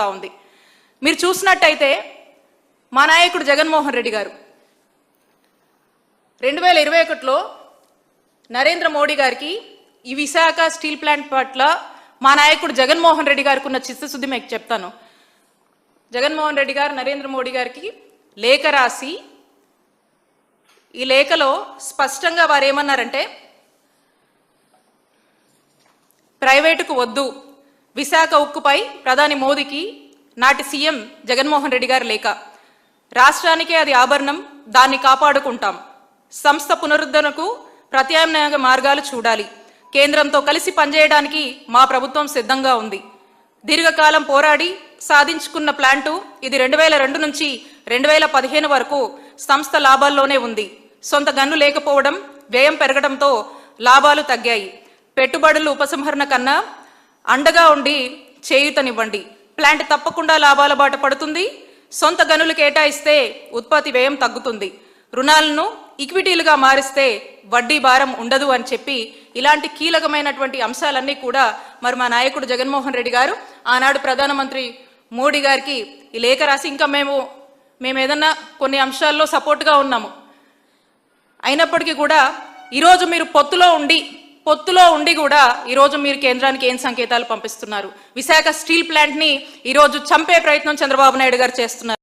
తా ఉంది. మీరు చూసినట్టయితే మా నాయకుడు జగన్మోహన్ రెడ్డి గారు రెండు వేల ఇరవై ఒకటిలో నరేంద్ర మోడీ గారికి ఈ విశాఖ స్టీల్ ప్లాంట్ పట్ల మా నాయకుడు జగన్మోహన్ రెడ్డి గారికి ఉన్న చిత్తశుద్ధి మీకు చెప్తాను. జగన్మోహన్ రెడ్డి గారు నరేంద్ర మోడీ గారికి లేఖ రాసి ఈ లేఖలో స్పష్టంగా వారు ఏమన్నారంటే ప్రైవేటుకు వద్దు విశాఖ ఉక్కుపై ప్రధాని మోదీకి నాటి సీఎం జగన్మోహన్ రెడ్డి గారి లేఖ. రాష్ట్రానికే అది ఆభరణం దాన్ని కాపాడుకుంటాం. సంస్థ పునరుద్ధరణకు ప్రత్యామ్నాయ మార్గాలు చూడాలి. కేంద్రంతో కలిసి పనిచేయడానికి మా ప్రభుత్వం సిద్ధంగా ఉంది. దీర్ఘకాలం పోరాడి సాధించుకున్న ప్లాంటు ఇది రెండు వేల రెండు నుంచి రెండు వేల పదిహేను వరకు సంస్థ లాభాల్లోనే ఉంది. సొంత గన్ను లేకపోవడం వ్యయం పెరగడంతో లాభాలు తగ్గాయి. పెట్టుబడులు ఉపసంహరణ కన్నా అండగా ఉండి చేయూతనివ్వండి. ప్లాంట్ తప్పకుండా లాభాల బాట పడుతుంది. సొంత గనులు కేటాయిస్తే ఉత్పత్తి వ్యయం తగ్గుతుంది. రుణాలను ఈక్విటీలుగా మారిస్తే వడ్డీ భారం ఉండదు అని చెప్పి ఇలాంటి కీలకమైనటువంటి అంశాలన్నీ కూడా మరి మా నాయకుడు జగన్మోహన్ రెడ్డి గారు ఆనాడు ప్రధానమంత్రి మోడీ గారికి ఈ లేఖ రాసి ఇంకా మేము మేము ఏదన్నా కొన్ని అంశాల్లో సపోర్ట్గా ఉన్నాము. అయినప్పటికీ కూడా ఈరోజు మీరు పొత్తులో ఉండి పొత్తులో ఉండి కూడా ఈరోజు మీరు కేంద్రానికి ఏం సంకేతాలు పంపిస్తున్నారు? విశాఖ స్టీల్ ప్లాంట్ని ఈరోజు చంపే ప్రయత్నం చంద్రబాబు నాయుడు గారు చేస్తున్నారు.